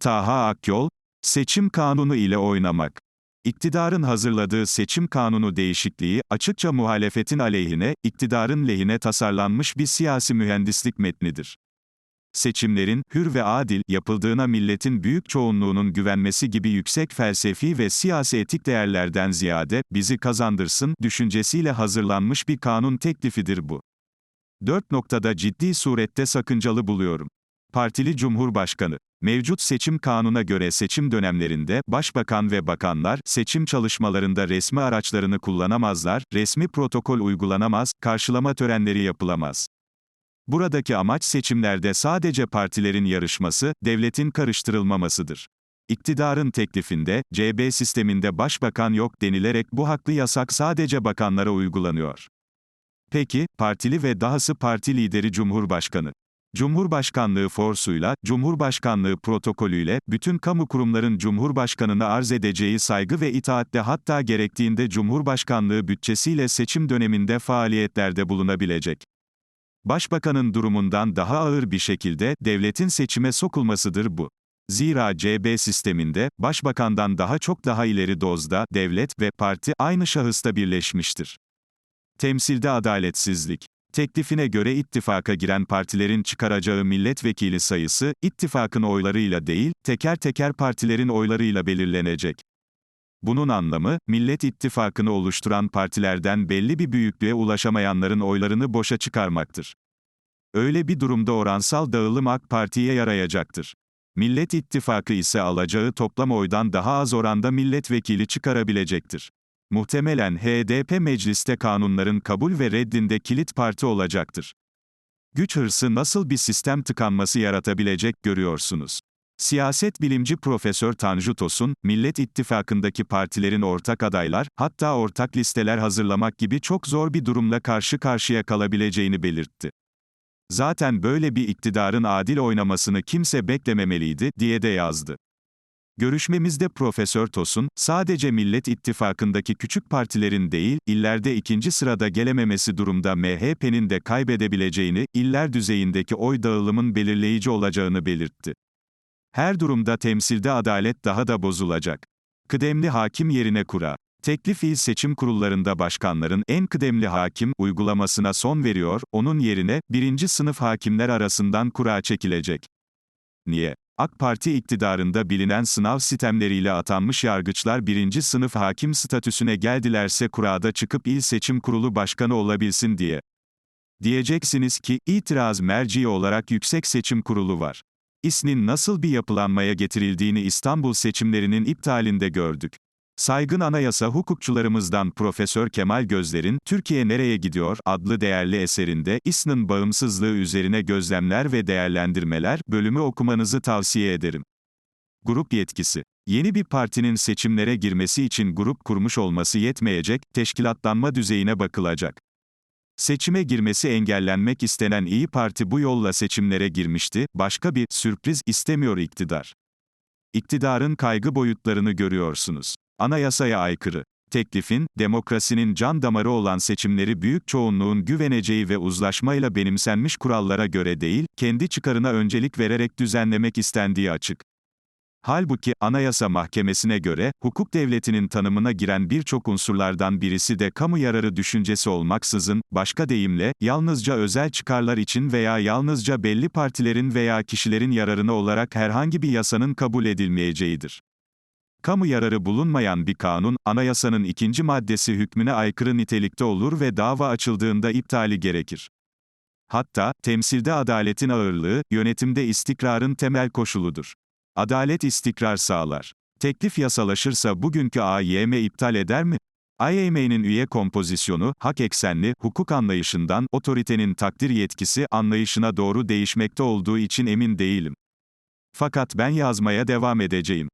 Taha Akyol, seçim kanunu ile oynamak. İktidarın hazırladığı seçim kanunu değişikliği, açıkça muhalefetin aleyhine, iktidarın lehine tasarlanmış bir siyasi mühendislik metnidir. Seçimlerin, hür ve adil, yapıldığına milletin büyük çoğunluğunun güvenmesi gibi yüksek felsefi ve siyasi etik değerlerden ziyade, bizi kazandırsın, düşüncesiyle hazırlanmış bir kanun teklifidir bu. Dört noktada ciddi surette sakıncalı buluyorum. Partili Cumhurbaşkanı. Mevcut seçim kanuna göre seçim dönemlerinde başbakan ve bakanlar seçim çalışmalarında resmi araçlarını kullanamazlar, resmi protokol uygulanamaz, karşılama törenleri yapılamaz. Buradaki amaç seçimlerde sadece partilerin yarışması, devletin karıştırılmamasıdır. İktidarın teklifinde, CB sisteminde başbakan yok denilerek bu haklı yasak sadece bakanlara uygulanıyor. Peki, partili ve dahası parti lideri Cumhurbaşkanı. Cumhurbaşkanlığı forsuyla, Cumhurbaşkanlığı protokolüyle, bütün kamu kurumların Cumhurbaşkanına arz edeceği saygı ve itaatle hatta gerektiğinde Cumhurbaşkanlığı bütçesiyle seçim döneminde faaliyetlerde bulunabilecek. Başbakanın durumundan daha ağır bir şekilde, devletin seçime sokulmasıdır bu. Zira CB sisteminde, başbakandan daha çok daha ileri dozda, devlet ve parti aynı şahısta birleşmiştir. Temsilde adaletsizlik. Teklifine göre ittifaka giren partilerin çıkaracağı milletvekili sayısı, ittifakın oylarıyla değil, teker teker partilerin oylarıyla belirlenecek. Bunun anlamı, Millet İttifakı'nı oluşturan partilerden belli bir büyüklüğe ulaşamayanların oylarını boşa çıkarmaktır. Öyle bir durumda oransal dağılım AK Parti'ye yarayacaktır. Millet İttifakı ise alacağı toplam oydan daha az oranda milletvekili çıkarabilecektir. Muhtemelen HDP mecliste kanunların kabul ve reddinde kilit parti olacaktır. Güç hırsı nasıl bir sistem tıkanması yaratabilecek görüyorsunuz. Siyaset bilimci Profesör Tanju Tosun, Millet İttifakı'ndaki partilerin ortak adaylar, hatta ortak listeler hazırlamak gibi çok zor bir durumla karşı karşıya kalabileceğini belirtti. Zaten böyle bir iktidarın adil oynamasını kimse beklememeliydi, diye de yazdı. Görüşmemizde Profesör Tosun, sadece Millet İttifakı'ndaki küçük partilerin değil, illerde ikinci sırada gelememesi durumda MHP'nin de kaybedebileceğini, iller düzeyindeki oy dağılımın belirleyici olacağını belirtti. Her durumda temsilde adalet daha da bozulacak. Kıdemli hakim yerine kura. Teklif il seçim kurullarında başkanların en kıdemli hakim uygulamasına son veriyor, onun yerine birinci sınıf hakimler arasından kura çekilecek. Niye? AK Parti iktidarında bilinen sınav sistemleriyle atanmış yargıçlar birinci sınıf hakim statüsüne geldilerse kurada çıkıp il seçim kurulu başkanı olabilsin diye. Diyeceksiniz ki, itiraz merci olarak Yüksek Seçim Kurulu var. İSN'in nasıl bir yapılanmaya getirildiğini İstanbul seçimlerinin iptalinde gördük. Saygın anayasa hukukçularımızdan Profesör Kemal Gözler'in Türkiye Nereye Gidiyor adlı değerli eserinde İSN'ın bağımsızlığı üzerine gözlemler ve değerlendirmeler bölümü okumanızı tavsiye ederim. Grup yetkisi. Yeni bir partinin seçimlere girmesi için grup kurmuş olması yetmeyecek, teşkilatlanma düzeyine bakılacak. Seçime girmesi engellenmek istenen İyi Parti bu yolla seçimlere girmişti, başka bir sürpriz istemiyor iktidar. İktidarın kaygı boyutlarını görüyorsunuz. Anayasaya aykırı. Teklifin, demokrasinin can damarı olan seçimleri büyük çoğunluğun güveneceği ve uzlaşmayla benimsenmiş kurallara göre değil, kendi çıkarına öncelik vererek düzenlemek istendiği açık. Halbuki, Anayasa Mahkemesi'ne göre, hukuk devletinin tanımına giren birçok unsurlardan birisi de kamu yararı düşüncesi olmaksızın, başka deyimle, yalnızca özel çıkarlar için veya yalnızca belli partilerin veya kişilerin yararına olarak herhangi bir yasanın kabul edilmeyeceğidir. Kamu yararı bulunmayan bir kanun, anayasanın ikinci maddesi hükmüne aykırı nitelikte olur ve dava açıldığında iptali gerekir. Hatta, temsilde adaletin ağırlığı, yönetimde istikrarın temel koşuludur. Adalet istikrar sağlar. Teklif yasalaşırsa bugünkü AYM iptal eder mi? AYM'nin üye kompozisyonu, hak eksenli, hukuk anlayışından, otoritenin takdir yetkisi anlayışına doğru değişmekte olduğu için emin değilim. Fakat ben yazmaya devam edeceğim.